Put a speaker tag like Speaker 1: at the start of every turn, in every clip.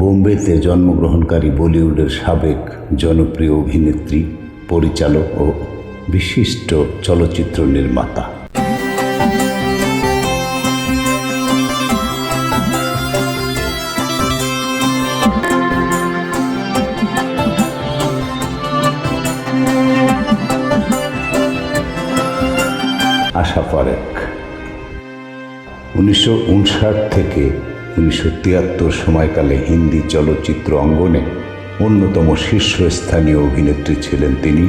Speaker 1: দিল্লিতে জন্মগ্রহণকারী বলিউডের সাবেক জনপ্রিয় অভিনেত্রী, পরিচালক ও বিশিষ্ট চলচ্চিত্র নির্মাতা। আশা পারেখ উনিশশো থেকে উনিশশো তিয়াত্তর সময়কালে হিন্দি চলচ্চিত্র অঙ্গনে অন্যতম শীর্ষস্থানীয় অভিনেত্রী ছিলেন তিনি।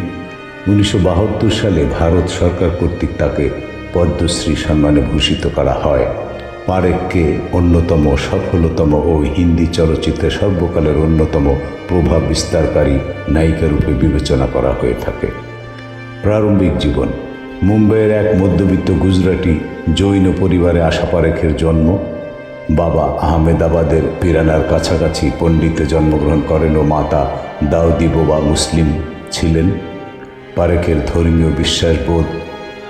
Speaker 1: উনিশশো বাহাত্তর সালে ভারত সরকার কর্তৃক তাকে পদ্মশ্রী সম্মানে ভূষিত করা হয়। পারেককে অন্যতম সফলতম ও হিন্দি চলচ্চিত্রে সর্বকালের অন্যতম প্রভাব বিস্তারকারী নায়িকা রূপে বিবেচনা করা হয়ে থাকে। প্রারম্ভিক জীবন, মুম্বাইয়ের এক মধ্যবিত্ত গুজরাটি জৈন পরিবারে আশা পারেখের জন্ম। বাবা আহমেদাবাদের পিরানার কাছাকাছি পণ্ডিতে জন্মগ্রহণ করেন ও মাতা দাউদি বোবা মুসলিম ছিলেন। পারেখের ধর্মীয় বিশ্বাসবোধ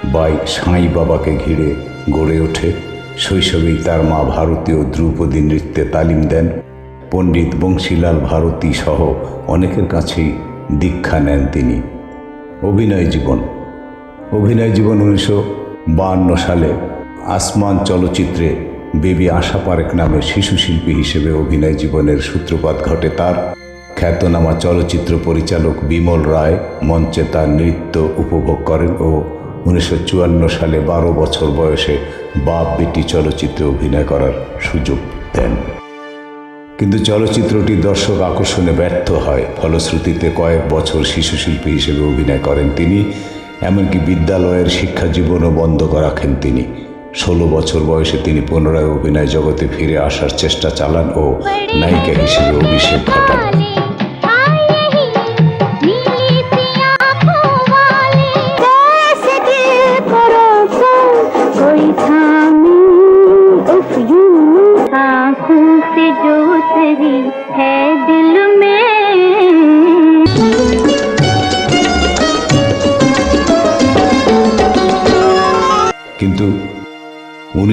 Speaker 1: বাই সাঁই বাবাকে ঘিরে গড়ে ওঠে। শৈশবেই তার মা ভারতীয় ধ্রুপদী নৃত্যে তালিম দেন। পণ্ডিত বংশীলাল ভারতী সহ অনেকের কাছেই দীক্ষা নেন তিনি। অভিনয় জীবন। অভিনয় জীবন উনিশশো সালে আসমান চলচ্চিত্রে বেবি আশা পারেক নামে শিশু শিল্পী হিসেবে অভিনয় জীবনের সূত্রপাত ঘটে তার। খ্যাতনামা চলচ্চিত্র পরিচালক বিমল রায় মঞ্চে তার নৃত্য উপভোগ করেন ও উনিশশো চুয়ান্ন সালে বারো বছর বয়সে বাপ বেটি চলচ্চিত্রে অভিনয় করার সুযোগ দেন। কিন্তু চলচ্চিত্রটি দর্শক আকর্ষণে ব্যর্থ হয়। ফলশ্রুতিতে কয়েক বছর শিশু শিল্পী হিসেবে অভিনয় করেন তিনি, এমনকি বিদ্যালয়ের শিক্ষা জীবনও বন্ধ রাখেন তিনি। ষোলো বছর বয়সে তিনি পুনরায় অভিনয় জগতে ফিরে আসার চেষ্টা চালান ও নায়িকা হিসেবে অভিষেক ঘটান। কিন্তু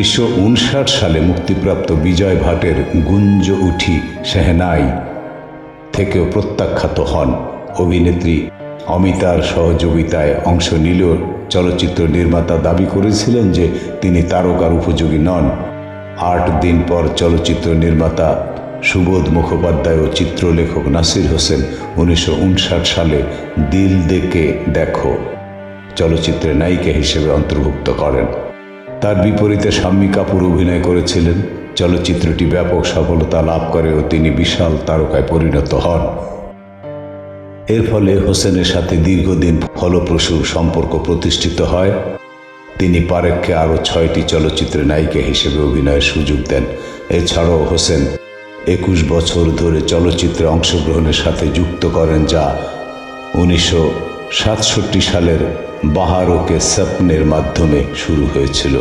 Speaker 1: উনিশশো উনষাট সালে মুক্তিপ্রাপ্ত বিজয় ভাটের গুঞ্জ উঠি সেহনাই থেকেও প্রত্যাখ্যাত হন। অভিনেত্রী অমিতার সহযোগিতায় অংশ নিলেও চলচ্চিত্র নির্মাতা দাবি করেছিলেন যে তিনি তারকার উপযোগী নন। আট দিন পর চলচ্চিত্র নির্মাতা সুবোধ মুখোপাধ্যায় ও চিত্রলেখক নাসির হোসেন উনিশশো উনষাট সালে দিল দেখে দেখো চলচ্চিত্রে নায়িকা হিসেবে অন্তর্ভুক্ত করেন। তার বিপরীতে শাম্মী কাপুর অভিনয় করেছিলেন। চলচ্চিত্রটি ব্যাপক সফলতা লাভ করে ও তিনি বিশাল তারকায় পরিণত হন। এর ফলে হোসেনের সাথে দীর্ঘদিন ফলপ্রসূ সম্পর্ক প্রতিষ্ঠিত হয়। তিনি পারেককে আরও ছয়টি চলচ্চিত্রে নায়িকা হিসেবে অভিনয়ের সুযোগ দেন। এছাড়াও হোসেন একুশ বছর ধরে চলচ্চিত্রে অংশগ্রহণের সাথে যুক্ত করেন যা উনিশশো সাতষট্টি সালের বাহারোকে স্বপ্নের মাধ্যমে শুরু হয়েছিল।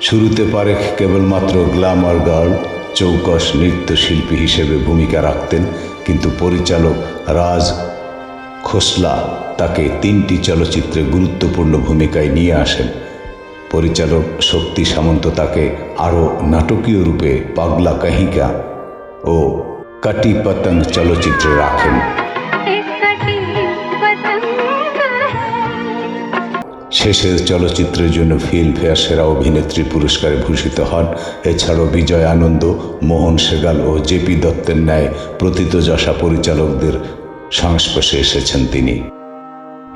Speaker 1: শুরুতে পারেখ কেবলমাত্র গ্ল্যামার গার্ল চৌকশ নৃত্যশিল্পী হিসেবে ভূমিকা রাখতেন কিন্তু পরিচালক রাজ খোসলা তাকে তিনটি চলচ্চিত্রে গুরুত্বপূর্ণ ভূমিকায় নিয়ে আসেন। পরিচালক শক্তি সামন্ত তাকে আরও নাটকীয় রূপে পাগলা কাহিকা ও কাটি পতঙ্গ চলচ্চিত্রে রাখেন শেষের চলচ্চিত্রের জন্য ফিল্মফেয়ার সেরা অভিনেত্রী পুরস্কারে ভূষিত হন। এছাড়াও বিজয় আনন্দ, মোহন সেগাল ও জেপি দত্তের ন্যায় প্রথিতযশা পরিচালকদের সংস্পর্শে এসেছেন তিনি।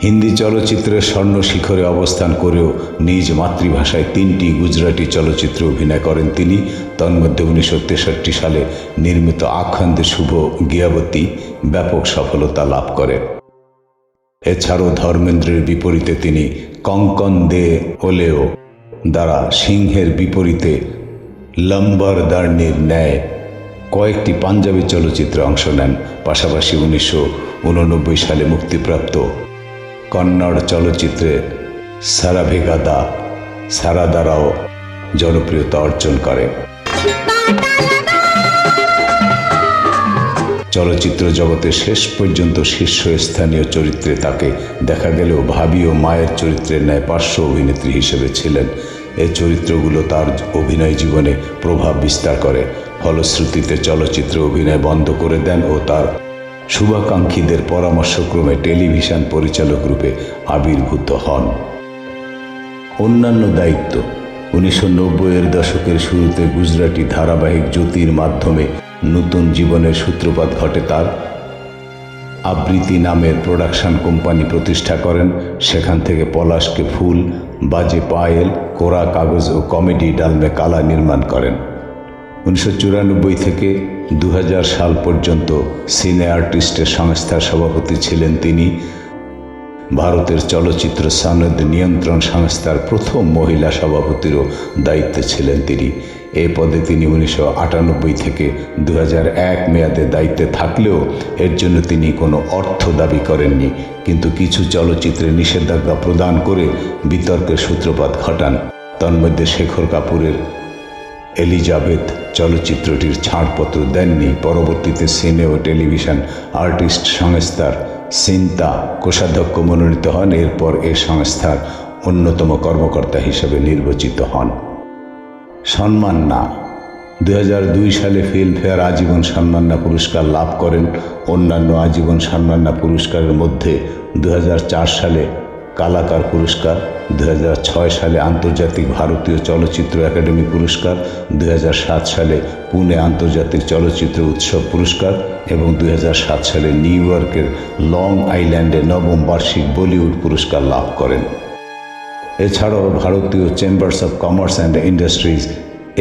Speaker 1: হিন্দি চলচ্চিত্রের স্বর্ণ শিখরে অবস্থান করেও নিজ মাতৃভাষায় তিনটি গুজরাটি চলচ্চিত্রে অভিনয় করেন তিনি। তন্মধ্যে উনিশশো তেষট্টি সালে নির্মিত আখান্দে শুভ গিয়াবতী ব্যাপক সফলতা লাভ করে এছাড়াও ধর্মেন্দ্রের বিপরীতে তিনি কঙ্কন দে ওলেও দ্বারা সিংহের বিপরীতে লম্বর দার্নির ন্যায় কয়েকটি পাঞ্জাবি চলচ্চিত্রে অংশ নেন। পাশাপাশি উনিশশো উননব্বই সালে মুক্তিপ্রাপ্ত কন্নড় চলচ্চিত্রে সারাভেগাদা সারা দ্বারাও জনপ্রিয়তা অর্জন করে চলচ্চিত্র জগতে শেষ পর্যন্ত শীর্ষস্থানীয় চরিত্রে তাকে দেখা গেলেও ভাবি ও মায়ের চরিত্রের ন্যায় পার্শ্ব অভিনেত্রী হিসেবে ছিলেন। এই চরিত্রগুলো তার অভিনয় জীবনে প্রভাব বিস্তার করে। ফলশ্রুতিতে চলচ্চিত্রে অভিনয় বন্ধ করে দেন ও তার শুভাকাঙ্ক্ষীদের পরামর্শক্রমে টেলিভিশন পরিচালক রূপে আবির্ভূত হন। অন্যান্য দায়িত্ব, উনিশশো নব্বইয়ের দশকের শুরুতে গুজরাটি ধারাবাহিক জ্যোতির মাধ্যমে নতুন জীবনের সূত্রপাত ঘটে তার। আবৃত্তি নামের প্রোডাকশন কোম্পানি প্রতিষ্ঠা করেন। সেখান থেকে পলাশকে ফুল, বাজে পায়েল, কোরা কাগজ ও কমেডি ডালমে কালা নির্মাণ করেন। উনিশশো চুরানব্বই থেকে দু হাজার সাল পর্যন্ত সিনে আর্টিস্টের সংস্থার সভাপতি ছিলেন তিনি। ভারতের চলচ্চিত্র সনদ নিয়ন্ত্রণ সংস্থার প্রথম মহিলা সভাপতিরও দায়িত্বে ছিলেন তিনি। এ পদে তিনি উনিশশো আটানব্বই থেকে দু এক মেয়াদে দায়িত্বে থাকলেও এর জন্য তিনি কোনো অর্থ দাবি করেননি। কিন্তু কিছু চলচ্চিত্রে নিষেধাজ্ঞা প্রদান করে বিতর্কের সূত্রপাত ঘটান। তন্মধ্যে শেখর কাপুরের এলিজাবেথ চলচ্চিত্রটির ছাড়পত্র দেননি। পরবর্তীতে সিনে ও টেলিভিশন আর্টিস্ট সংস্থার সিন্তা কোষাধ্যক্ষ মনোনীত হন। এরপর এ সংস্থার অন্যতম কর্মকর্তা হিসেবে নির্বাচিত হন। সম্মান না। দু হাজার দুই সালে ফিল্মফেয়ার আজীবন সম্মাননা পুরস্কার লাভ করেন। অন্যান্য আজীবন সম্মাননা পুরস্কারের মধ্যে দু হাজার চার সালে কালাকার পুরস্কার দু হাজার ছয় সালে আন্তর্জাতিক ভারতীয় চলচ্চিত্র একাডেমি পুরস্কার দু হাজার সাত সালে পুনে আন্তর্জাতিক চলচ্চিত্র উৎসব পুরস্কার এবং দু হাজার সাত সালে নিউ ইয়র্কের লং আইল্যান্ডে নবম বার্ষিক বলিউড পুরস্কার লাভ করেন। এছাড়াও ভারতীয় chambers of commerce and industries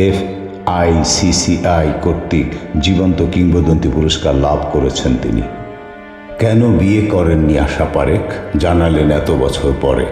Speaker 1: F ICCI কর্তৃক জীবন্ত কিংবদন্তি পুরস্কার লাভ করেছেন তিনি। কেন বিয়ে করেননি আশা পারেক জানালেন এত বছর পরে।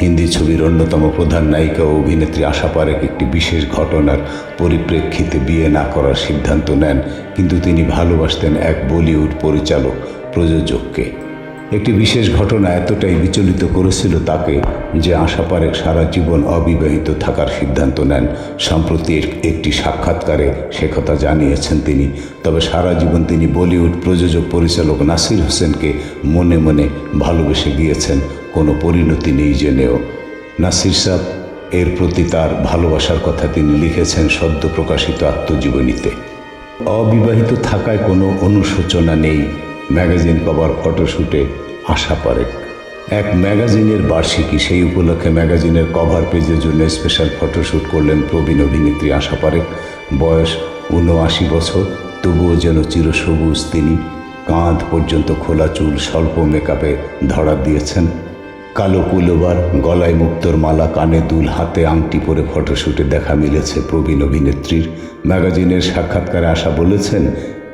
Speaker 1: হিন্দি ছবির অন্যতম প্রধান নায়িকা ও অভিনেত্রী আশা পারেক একটি বিশেষ ঘটনার পরিপ্রেক্ষিতে বিয়ে না করার সিদ্ধান্ত নেন, কিন্তু তিনি ভালোবাসতেন এক বলিউড পরিচালক প্রযোজককে। একটি বিশেষ ঘটনা এতটাই বিচলিত করেছিল তাকে যে আশা পারেখ সারা জীবন অবিবাহিত থাকার সিদ্ধান্ত নেন। সম্প্রতি একটি সাক্ষাৎকারে সে কথা জানিয়েছেন তিনি। তবে সারা জীবন তিনি বলিউড প্রযোজক পরিচালক নাসির হোসেনকে মনে মনে ভালোবেসে গিয়েছেন। কোনো পরিণতি নেই জেনেও। নাসির সাহ, এর প্রতি তার ভালোবাসার কথা তিনি লিখেছেন সদ্য প্রকাশিত আত্মজীবনীতে। অবিবাহিত থাকায় কোনো অনুশোচনা নেই। ম্যাগাজিন কভার ফটোশ্যুটে আশা পারে এক ম্যাগাজিনের বার্ষিকী, সেই উপলক্ষে ম্যাগাজিনের কভার পেজের জন্য স্পেশাল ফটোশ্যুট করলেন প্রবীণ অভিনেত্রী আশা পারেক। বয়স উনআশি বছর, তবুও যেন চিরসবুজ তিনি। কাঁধ পর্যন্ত খোলা চুল, স্বল্প মেকআপে ধরা দিয়েছেন। কালো পুলোবার গলায় মুক্তোর মালা, কানে দুল হাতে আংটি পরে ফটোশ্যুটে দেখা মিলেছে প্রবীণ অভিনেত্রীর। ম্যাগাজিনের সাক্ষাৎকারে আশা বলেছেন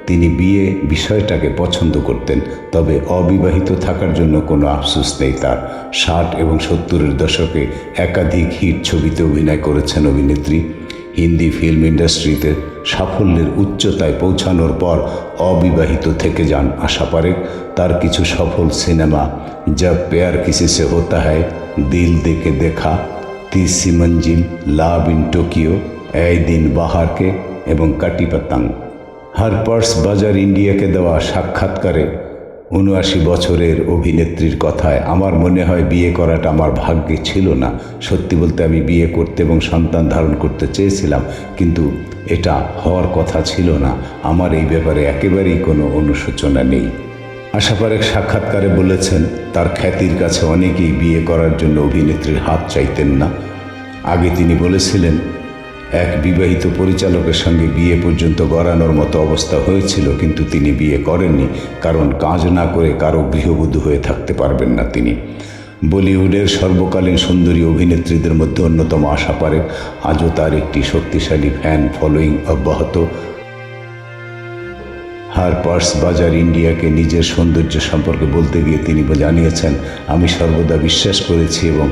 Speaker 1: তিনি বিয়ে বিষয়টাকে পছন্দ করতেন, তবে অবিবাহিত থাকার জন্য কোনো আফসোস নেই তার। ষাট এবং সত্তরের দশকে একাধিক হিট ছবিতে অভিনয় করেছেন অভিনেত্রী। হিন্দি ফিল্ম ইন্ডাস্ট্রিতে সাফল্যের উচ্চতায় পৌঁছানোর পর অবিবাহিত থেকে যান আশা পারেক। তার কিছু সফল সিনেমা যা পেয়ার কিসি সে হোতা হয়, দিল দেখে দেখা, তিসি মঞ্জিল, লাভ ইন টোকিও, এই দিন বাহারকে এবং কাটি পাতাং হারপার্স বাজার ইন্ডিয়াকে দেওয়া সাক্ষাৎকারে উনআশি বছরের অভিনেত্রীর কথায়, আমার মনে হয় বিয়ে করাটা আমার ভাগ্যে ছিল না। সত্যি বলতে আমি বিয়ে করতে এবং সন্তান ধারণ করতে চেয়েছিলাম, কিন্তু এটা হওয়ার কথা ছিল না। আমার এই ব্যাপারে একেবারেই কোনো অনুশোচনা নেই। আশা পারেক সাক্ষাৎকারে বলেছেন, তার খ্যাতির কাছে অনেকেই বিয়ে করার জন্য অভিনেত্রীর হাত চাইতেন না। আগে তিনি বলেছিলেন এক বিবাহিত পরিচালকের সঙ্গে বিয়ে পর্যন্ত গড়ানোর মতো অবস্থা হয়েছিল, কিন্তু তিনি বিয়ে করেননি, কারণ কাজ না করে কারও গৃহবধূ হয়ে থাকতে পারবেন না তিনি। বলিউডের সর্বকালীন সুন্দরী অভিনেত্রীদের মধ্যে অন্যতম আশা পারে, আজও তার একটি শক্তিশালী ফ্যান ফলোয়িং অব্যাহত। হারপার্স বাজার ইন্ডিয়াকে নিজের সৌন্দর্য সম্পর্কে বলতে গিয়ে তিনি জানিয়েছেন, আমি সর্বদা বিশ্বাস করেছি এবং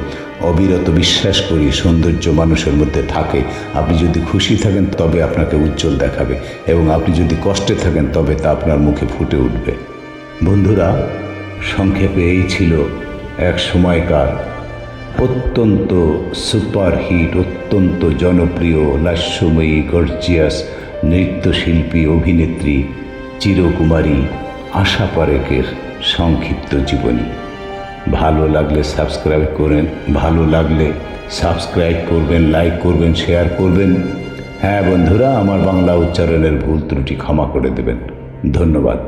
Speaker 1: অবিরত বিশ্বাস করি সৌন্দর্য মানুষের মধ্যে থাকে। আপনি যদি খুশি থাকেন, তবে আপনাকে উজ্জ্বল দেখাবে এবং আপনি যদি কষ্টে থাকেন, তবে তা আপনার মুখে ফুটে উঠবে। বন্ধুরা, সংক্ষেপে এই ছিল এক সময়কার অত্যন্ত সুপারহিট, অত্যন্ত জনপ্রিয়, লাস্যময়ী, গর্জিয়াস নৃত্যশিল্পী, অভিনেত্রী, চিরকুমারী আশা পারেকের সংক্ষিপ্ত জীবনী। ভালো লাগলে সাবস্ক্রাইব করেন, ভালো লাগলে সাবস্ক্রাইব করবেন লাইক করবেন শেয়ার করবেন। হ্যাঁ বন্ধুরা, আমার বাংলা উচ্চারণের ভুল ত্রুটি ক্ষমা করে দেবেন। ধন্যবাদ।